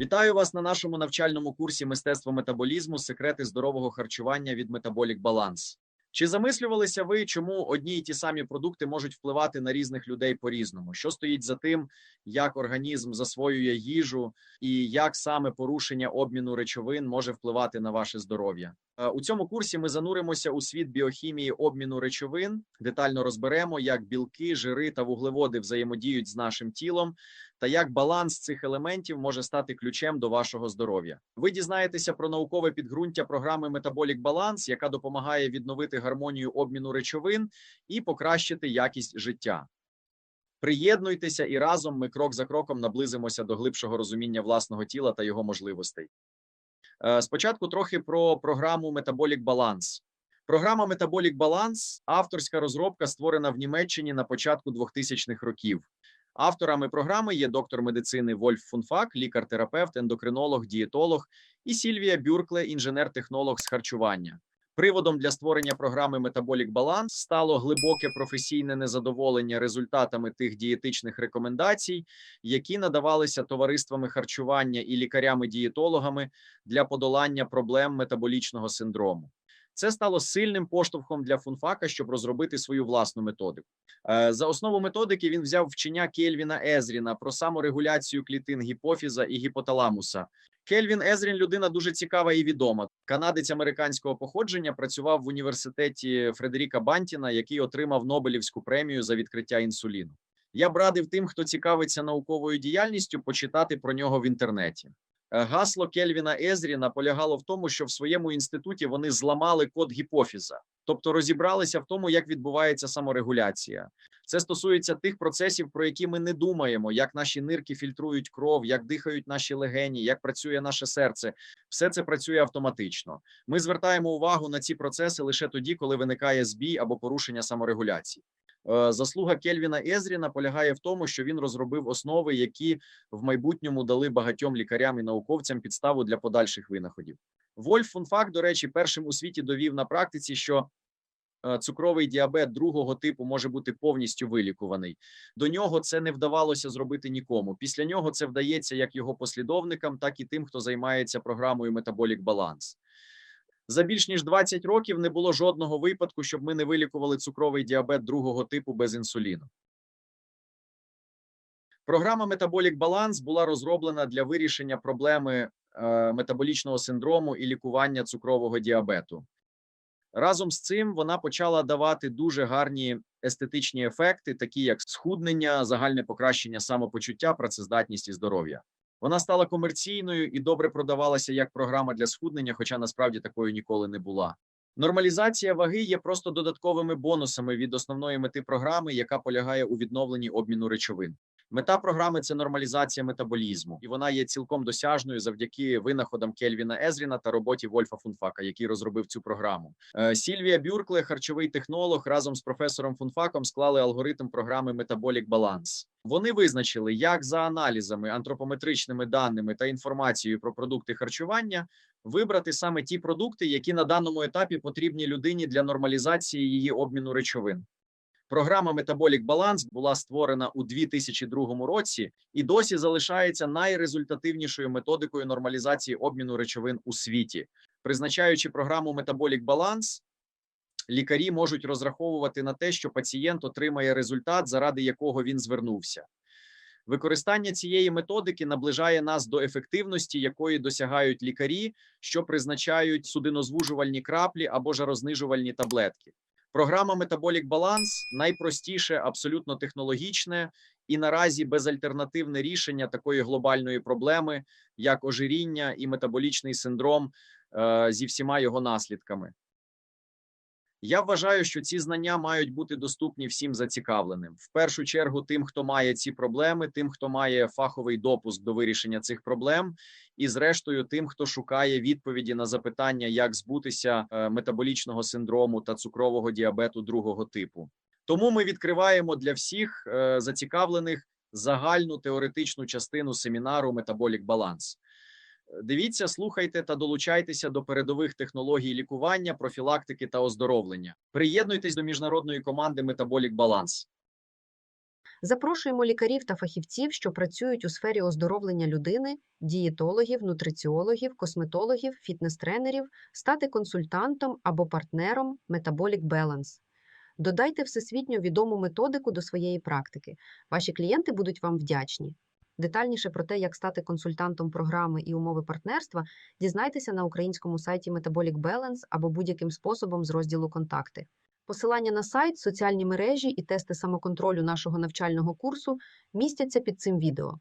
Вітаю вас на нашому навчальному курсі мистецтво метаболізму секрети здорового харчування від Metabolic Balance. Чи замислювалися ви, чому одні і ті самі продукти можуть впливати на різних людей по-різному? Що стоїть за тим, як організм засвоює їжу, і як саме порушення обміну речовин може впливати на ваше здоров'я? Е, У цьому курсі ми зануримося у світ біохімії обміну речовин, детально розберемо, як білки, жири та вуглеводи взаємодіють з нашим тілом, та як баланс цих елементів може стати ключем до вашого здоров'я. Ви дізнаєтеся про наукове підґрунтя програми Metabolic Balance, яка допомагає відновити гармонію обміну речовин і покращити якість життя. Приєднуйтеся і разом ми крок за кроком наблизимося до глибшого розуміння власного тіла та його можливостей. Е, Спочатку трохи про програму Metabolic Balance. Програма Metabolic Balance – авторська розробка, створена в Німеччині на початку 2000-х років. Авторами програми є доктор медицини Вольф Фунфак, лікар-терапевт, ендокринолог, дієтолог і Сільвія Бюркле, інженер-технолог з харчування. Приводом для створення програми Metabolic Balance стало глибоке професійне незадоволення результатами тих дієтичних рекомендацій, які надавалися товариствами харчування і лікарями-дієтологами для подолання проблем метаболічного синдрому. Це стало сильним поштовхом для Фунфака, щоб розробити свою власну методику. Е, За основу методики він взяв вчення Кельвіна Езріна про саморегуляцію клітин гіпофіза і гіпоталамуса. Кельвін Езрін людина дуже цікава і відома. Канадець американського походження працював в університеті Фредеріка Бантіна, який отримав Нобелівську премію за відкриття інсуліну. Я б радив тим, хто цікавиться науковою діяльністю, почитати про нього в інтернеті. Е, Гасло Кельвіна Езріна полягало в тому, що в своєму інституті вони зламали код гіпофіза, тобто розібралися в тому, як відбувається саморегуляція. Це стосується тих процесів, про які ми не думаємо, як наші нирки фільтрують кров, як дихають наші легені, як працює наше серце. Все це працює автоматично. Ми звертаємо увагу на ці процеси лише тоді, коли виникає збій або порушення саморегуляції. Е, Заслуга Кельвіна Езріна полягає в тому, що він розробив основи, які в майбутньому дали багатьом лікарям і науковцям підставу для подальших винаходів. Вольф Фунфак, до речі, першим у світі довів на практиці, що е, цукровий діабет другого типу може бути повністю вилікуваний. До нього це не вдавалося зробити нікому. Після нього це вдається як його послідовникам, так і тим, хто займається програмою Metabolic Balance. За більш ніж 20 років не було жодного випадку, щоб ми не вилікували цукровий діабет другого типу без інсуліну. Програма Metabolic Balance була розроблена для вирішення проблеми метаболічного синдрому і лікування цукрового діабету. Разом з цим вона почала давати дуже гарні естетичні ефекти, такі як схуднення, загальне покращення самопочуття, працездатність і здоров'я. Вона стала комерційною і добре продавалася як програма для схуднення, хоча насправді такою ніколи не була. Нормалізація ваги є просто додатковими бонусами від основної мети програми, яка полягає у відновленні обміну речовин. Мета програми це нормалізація метаболізму, і вона є цілком досяжною завдяки винаходам Кельвіна Езріна та роботі Вольфа Фунфака, який розробив цю програму. Е, Сільвія Бюркле, харчовий технолог, разом з професором Фунфаком склали алгоритм програми Metabolic Balance. Вони визначили, як за аналізами, антропометричними даними та інформацією про продукти харчування вибрати саме ті продукти, які на даному етапі потрібні людині для нормалізації її обміну речовин. Програма Metabolic Balance була створена у 2002 році і досі залишається найрезультативнішою методикою нормалізації обміну речовин у світі. Призначаючи програму Metabolic Balance, лікарі можуть розраховувати на те, що пацієнт отримає результат, заради якого він звернувся. Використання цієї методики наближає нас до ефективності, якої досягають лікарі, що призначають судинозвужувальні краплі або жарознижувальні таблетки. Програма Metabolic Balance найпростіше, абсолютно технологічне і наразі безальтернативне рішення такої глобальної проблеми, як ожиріння і метаболічний синдром е, зі всіма його наслідками. Я вважаю, що ці знання мають бути доступні всім зацікавленим. В першу чергу, тим, хто має ці проблеми, тим, хто має фаховий допуск до вирішення цих проблем, і зрештою, тим, хто шукає відповіді на запитання, як збутися е, метаболічного синдрому та цукрового діабету другого типу. Тому ми відкриваємо для всіх е, зацікавлених загальну теоретичну частину семінару Metabolic Balance. Дивіться, слухайте та долучайтеся до передових технологій лікування, профілактики та оздоровлення. Приєднуйтесь до міжнародної команди Metabolic Balance. Запрошуємо лікарів та фахівців, що працюють у сфері оздоровлення людини, дієтологів, нутриціологів, косметологів, фітнес-тренерів, стати консультантом або партнером Metabolic Balance. Додайте всесвітньо відому методику до своєї практики. Ваші клієнти будуть вам вдячні. Детальніше про те, як стати консультантом програми і умови партнерства, дізнайтеся на українському сайті Metabolic Balance або будь-яким способом з розділу Контакти. Посилання на сайт, соціальні мережі і тести самоконтролю нашого навчального курсу містяться під цим відео.